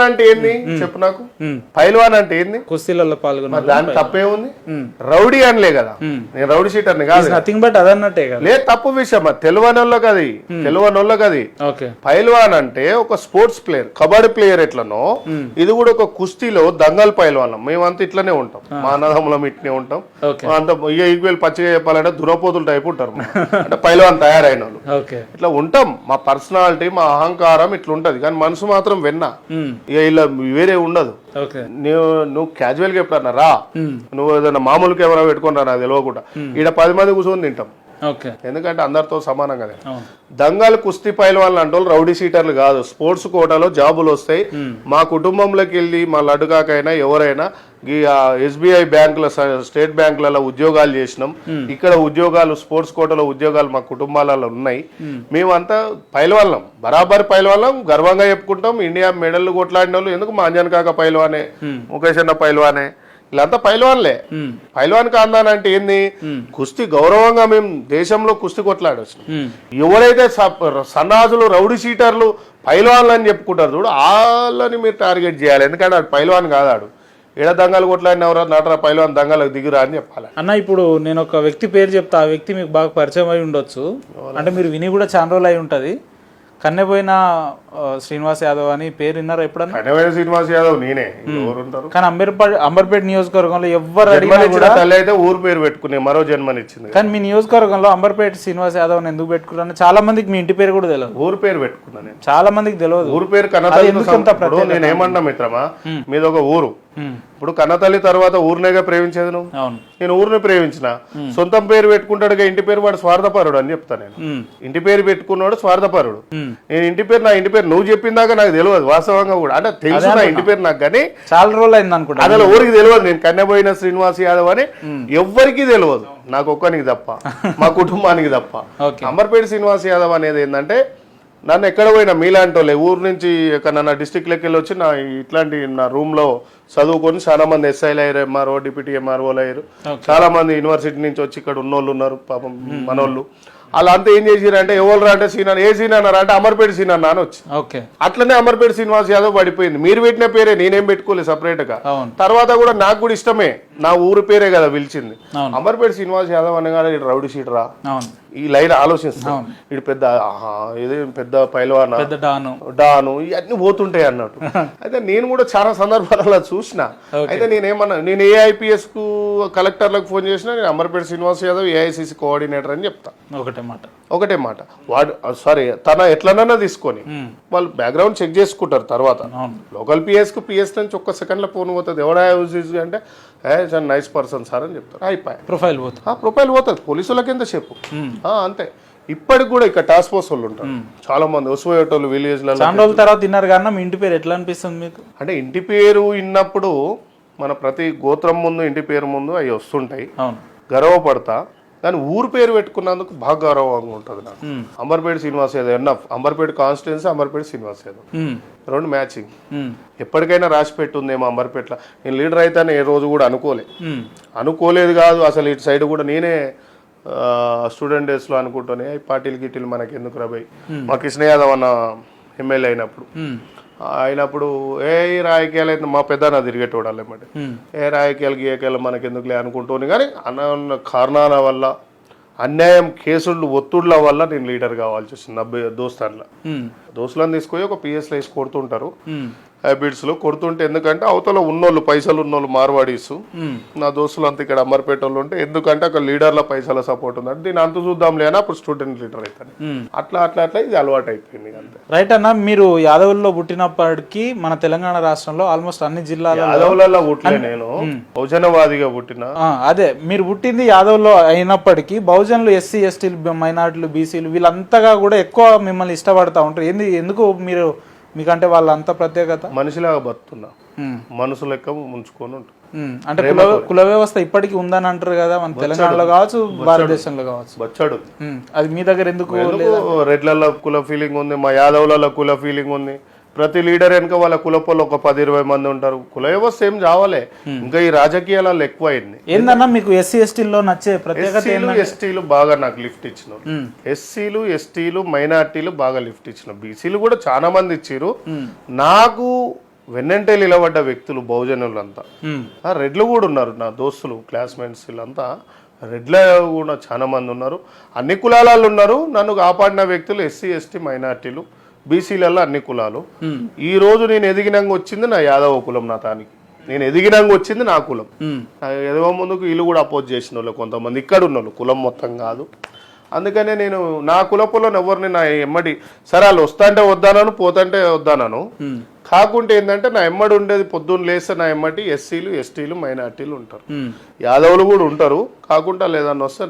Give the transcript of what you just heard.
పైల్వాన్ అంటే ఏంది? చెప్పు నాకు. పైల్వాన్ అంటే ఏంది? కుస్తీలలో పాల్గొన్నారు దాని తప్పే ఉంది. రౌడీ అనలే కదా. నేను రౌడీ షీటర్ని కాదు నథింగ్ బట్ అదన్నట్టే కదా. లేదు తప్పు విషయం అది. తెలియని వాళ్ళకి అది. తెలియని వాళ్ళకి అది. పైల్వాన్ అంటే ఒక స్పోర్ట్స్ ప్లేయర్ కబడ్డీ ప్లేయర్ ఎట్లనో ఇది కూడా ఒక కుస్తీలో దంగల్ పైల్వానం మేమంతా ఇట్లనే ఉంటాం. మా అన్నదమ్ములం ఇట్లనే ఉంటాం. అంత ఇక ఈక్వల్ పచ్చిగా చెప్పాలంటే దురపోతులు టైప్ ఉంటారు. అంటే పైల్వాన్ తయారైన వాళ్ళు ఇట్లా ఉంటాం. మా పర్సనాలిటీ మా అహంకారం ఇట్లా ఉంటది కానీ మనసు మాత్రం విన్నా. ఇక ఇలా వేరే ఉండదు. నువ్వు నువ్వు క్యాజువల్గా ఎప్పుడన్నా రా. నువ్వు ఏదైనా మామూలు కెమెరా పెట్టుకుని రా నాకు తెలియకుండా ఈడ పది మంది కూర్చొని తింటాం. ఓకే. ఎందుకంటే అందరితో సమానం కదా. దంగాలు కుస్తీ పైలవాళ్ళు అంటే వాళ్ళు రౌడీ సీటర్లు కాదు. స్పోర్ట్స్ కోటాలో జాబులు వస్తాయి. మా కుటుంబంలోకి వెళ్ళి మా లడ్డుకాకైనా ఎవరైనా ఈ ఎస్బీఐ బ్యాంకుల స్టేట్ బ్యాంకులలో ఉద్యోగాలు చేసినాం. ఇక్కడ ఉద్యోగాలు స్పోర్ట్స్ కోటాలో ఉద్యోగాలు మా కుటుంబాలలో ఉన్నాయి. మేమంతా పైలవాళ్ళం. బరాబర్ పైలవాళ్ళం. గర్వంగా చెప్పుకుంటాం. ఇండియా మెడల్ కొట్లాడిన వాళ్ళు ఎందుకు మా అంజన్ కాక పైలవానే? ముఖేష్ అన్న పైలవానే? వీళ్ళంతా పైలవాన్లే. పైల్వాన్ కాందాన్ అంటే ఏంది? కుస్తీ గౌరవంగా మేము దేశంలో కుస్తీ కొట్లాడచ్చు. ఎవరైతే స- సన్నాసులు రౌడీ షీటర్లు పైల్వాన్లు అని చెప్పుకుంటారు చూడు వాళ్ళని మీరు టార్గెట్ చేయాలి. ఎందుకంటే ఆడు పైల్వాన్ కాదాడు ఎడ దంగాలు కొట్లాడిన ఎవరో నటరా పైల్వాన్ దంగాలకు దిగురా అని చెప్పాలి. అన్న ఇప్పుడు నేను ఒక వ్యక్తి పేరు చెప్తా ఆ వ్యక్తి మీకు బాగా పరిచయం అయి ఉండొచ్చు. అంటే మీరు విని కూడా చాలా రోజులు అయి ఉంటుంది. కన్నెపోయిన శ్రీనివాస్ యాదవ్ అని పేరు విన్నారా ఎప్పుడన్నా? శ్రీనివాస్ యాదవ్ నేనే కానీ అంబేర్పేట అంబర్పేట నియోజకవర్గంలో ఎవరు అడిగినా తల్లి అయితే ఊరు పేరు పెట్టుకునే మరో జన్మనిచ్చింది కానీ మీ నియోజకవర్గంలో అంబర్పేట శ్రీనివాస్ యాదవ్ అని ఎందుకు పెట్టుకున్నాను చాలా మందికి మీ ఇంటి పేరు కూడా తెలియదు ఊరు పేరు పెట్టుకున్నా నేను. చాలా మందికి తెలియదు ఊరు పేరు కన్నతల్లి ఇప్పుడు నేను ఏమన్నా మిత్రమా? మీది ఒక ఊరు. ఇప్పుడు కన్నతల్లి తర్వాత ఊరినేగా ప్రేమించేది నువ్వు? నేను ఊరిని ప్రేమించిన. సొంతం పేరు పెట్టుకుంటాడుగా ఇంటి పేరు వాడు స్వార్థపరుడు అని చెప్తా నేను. ఇంటి పేరు పెట్టుకున్నాడు స్వార్థపరుడు. నేను ఇంటి పేరు నా ఇంటి పేరు నువ్వు చెప్పిందాక నాకు తెలియదు వాస్తవంగా కూడా. అంటే తెలుసు నా ఇంటి పేరు నాకు కానీ చాలా రోజులు అయింది అనుకుంటా అసలు ఊరికి తెలియదు నేను కన్యపోయిన శ్రీనివాస్ యాదవ్ అని ఎవ్వరికీ తెలియదు నాకు ఒక్కనికి తప్ప మా కుటుంబానికి తప్ప. అంబర్పేట శ్రీనివాస్ యాదవ్ అనేది ఏంటంటే నన్ను ఎక్కడ పోయినా మీలాంటి వాళ్ళే ఊరు నుంచి ఎక్కడ నా డిస్టిక్ లెక్క వెళ్ళి వచ్చి నా ఇట్లాంటి నా రూమ్లో చదువుకొని చాలా మంది ఎస్ఐలు అయ్యారు ఎంఆర్ఓ డిప్యూటీ ఎంఆర్ఓలు అయ్యారు. చాలా మంది యూనివర్సిటీ నుంచి వచ్చి ఇక్కడ ఉన్నోళ్ళు ఉన్నారు పాపం మనోళ్ళు. అలా అంతా ఏం చేసిరు అంటే ఎవరు అంటే సీన్ ఏ సీన్ అన్నారు అంటే అమర్పేట సీన్ అన్న అని వచ్చి ఓకే. అట్లనే అమర్పేట శ్రీనివాస్ యాదవ్ పడిపోయింది. మీరు పెట్టిన పేరే నేనేం పెట్టుకోలేదు సపరేట్గా. అవును. తర్వాత కూడా నాకు కూడా ఇష్టమే. నా ఊరు పేరే కదా పిలిచింది. అమర్పేట శ్రీనివాస్ యాదవ్ అనగానే ఈడు రౌడీ అవును. ఈ లైన్ ఆలోచిస్తాను ఇది పెద్ద ఇది పెద్ద పైలవాన? డాను. డాను ఇవన్నీ పోతుంటాయి అన్నట్టు. అయితే నేను కూడా చాలా సందర్భాలలో చూసిన. అయితే నేనేమన్నా నేను ఏఐపిఎస్కు కలెక్టర్లకు ఫోన్ చేసినా నేను అమర్పేట శ్రీనివాస్ యాదవ్ ఏఐసిసి కోఆర్డినేటర్ అని చెప్తా. ఒకటే మాట. ఒకటే మాట. వాడు సారీ తన ఎట్లనన్నా తీసుకొని. వాళ్ళు బ్యాక్గ్రౌండ్ చెక్ చేసుకుంటారు తర్వాత. లోకల్ పిఎస్కు పిఎస్ నుంచి ఒక్క సెకండ్లో ఫోన్ పోతుంది. ఎవడా యూజ్ అంటే సార్ నైస్ పర్సన్ సార్ అని చెప్తారు. అయిపోయి ప్రొఫైల్ పోతుంది. ప్రొఫైల్ పోతుంది. పోలీసులకి ఎంత చెప్పు అంతే. ఇప్పటికి కూడా ఇక్కడ టాస్క్ ఫోర్స్ వాళ్ళు ఉంటారు. చాలా మంది వసుపోయేటోళ్ళు చాలా రోజుల తర్వాత తిన్నారు కానీ మీ ఇంటి పేరు ఎట్లా అనిపిస్తుంది మీకు? అంటే ఇంటి పేరు విన్నప్పుడు మన ప్రతి గోత్రం ముందు ఇంటి పేరు ముందు అవి వస్తుంటాయి. గర్వపడతా. కానీ ఊరు పేరు పెట్టుకున్నందుకు బాగా గౌరవంగా ఉంటుంది నాకు. Amberpet Srinivas Yadav enough Amberpet constituency Amberpet Srinivas Yadav. రెండు మ్యాచింగ్. ఎప్పటికైనా రాసి పెట్టుందేమో అంబర్పేటలో నేను లీడర్ అయితే ఏ రోజు కూడా అనుకోలే. అనుకోలేదు కాదు అసలు ఇటు సైడ్ కూడా నేనే స్టూడెంట్ డేస్లో అనుకుంటానే ఈ పార్టీలు గిట్టీలు మనకి ఎందుకు రాబాయి మా కృష్ణ యాదవ్ అన్న ఎమ్మెల్యే అయినప్పుడు. అయినప్పుడు ఏ రాజకీయాలు అయితే మా పెద్ద తిరిగేటోడు అన్నమాట. ఏ రాజకీయాలు గీయకాయలు మనకి ఎందుకులే అనుకుంటూనే కానీ అన్న కారణాల వల్ల అన్యాయం కేసులు ఒత్తిళ్ళ వల్ల నేను లీడర్ కావాల్సి వచ్చింది దోస్తాన్ల. దోస్తులను తీసుకొని ఒక పిఎస్లో వేసి కొడుతుంటారు హ్యాబిట్స్లో కొడుతుంటే ఎందుకంటే అవతల ఉన్నోళ్ళు పైసలు ఉన్నోళ్ళు మార్వాడీస్. నా దోస్తులు అంతా ఇక్కడ అమ్మర్పేట వాళ్ళు ఉంటే ఎందుకంటే అక్కడ లీడర్ల పైసల సపోర్ట్ ఉందంటే దీని అంత చూద్దాం లేనా అప్పుడు స్టూడెంట్ లీడర్ అవుతాను. అట్లా అట్లా అట్లా ఇది అలవాటు అయిపోయింది అంతే. రైట్ అన్న మీరు యాదవుల్లో పుట్టినప్పటికీ మన తెలంగాణ రాష్ట్రంలో ఆల్మోస్ట్ అన్ని జిల్లాలలో యాదవులలో పుట్టిన నేను. బహుజనవాదిగా పుట్టిన. అదే మీరు పుట్టింది యాదవ్లో అయినప్పటికీ బహుజనులు ఎస్సీ ఎస్టీలు మైనార్టీలు బీసీలు వీళ్ళంతగా కూడా ఎక్కువ మిమ్మల్ని ఇష్టపడతా ఉంటారు. ఏంది ఎందుకు మీరు మీకంటే వాళ్ళంత ప్రత్యేకత? మనిషిలాగా బతుకున్నా ఉమ్. మనసు లెక్క ఉంచుకొని ఉంటా. ఉమ్. అంటే కుల కుల వ్యవస్థ ఇప్పటికీ ఉందని అంటారు కదా మన తెలంగాణలో కావచ్చు భారతదేశంలో కావచ్చు. బచ్చాడు ఉమ్. అది మీ దగ్గర ఎందుకు ఎందుకు రెడ్లలో కుల ఫీలింగ్ ఉంది మా యాదవులలో కుల ఫీలింగ్ ఉంది. ప్రతి లీడర్ వెనుక వాళ్ళ కులపోళ్ళు ఒక పది ఇరవై మంది ఉంటారు. కుల వ్యవస్థ ఏం చావాలే. ఇంకా ఈ రాజకీయాలలో ఎక్కువ అయింది ఏందన్నా మీకు ఎస్సీ ఎస్టీల్లో నచ్చే ఎస్సీలు ఎస్టీలు బాగా నాకు లిఫ్ట్ ఇచ్చిన. ఎస్సీలు ఎస్టీలు మైనార్టీలు బాగా లిఫ్ట్ ఇచ్చిన బీసీలు కూడా చాలా మంది ఇచ్చారు నాకు వెన్నంటే నిలబడ్డ వ్యక్తులు బహుజనులంతా. రెడ్లు కూడా ఉన్నారు నా దోస్తులు క్లాస్మేట్స్ వీళ్ళంతా. రెడ్ల కూడా చాలా మంది ఉన్నారు. అన్ని కులాలలో ఉన్నారు. నన్ను కాపాడిన వ్యక్తులు ఎస్సీ ఎస్టీ మైనార్టీలు. బీసీలలో అన్ని కులాలు. ఈ రోజు నేను ఎదిగినంగా వచ్చింది నా యాదవ కులం నా తానికి. నేను ఎదిగినంగా వచ్చింది నా కులం. ఎదవ ముందుకు వీళ్ళు కూడా అపోజ్ చేసిన వాళ్ళు కొంతమంది ఇక్కడ ఉన్న వాళ్ళు కులం మొత్తం కాదు. అందుకనే నేను నా కులపులో ఎవరిని నా ఎమ్మడి సరే వాళ్ళు వస్తాంటే వద్దానను పోతంటే వద్దానను. కాకుంటే ఏంటంటే నా ఎమ్మడి ఉండేది పొద్దున్న లేస్తే నా ఎమ్మటి ఎస్సీలు ఎస్టీలు మైనార్టీలు ఉంటారు. యాదవులు కూడా ఉంటారు. కాకుండా లేదన్న వస్తే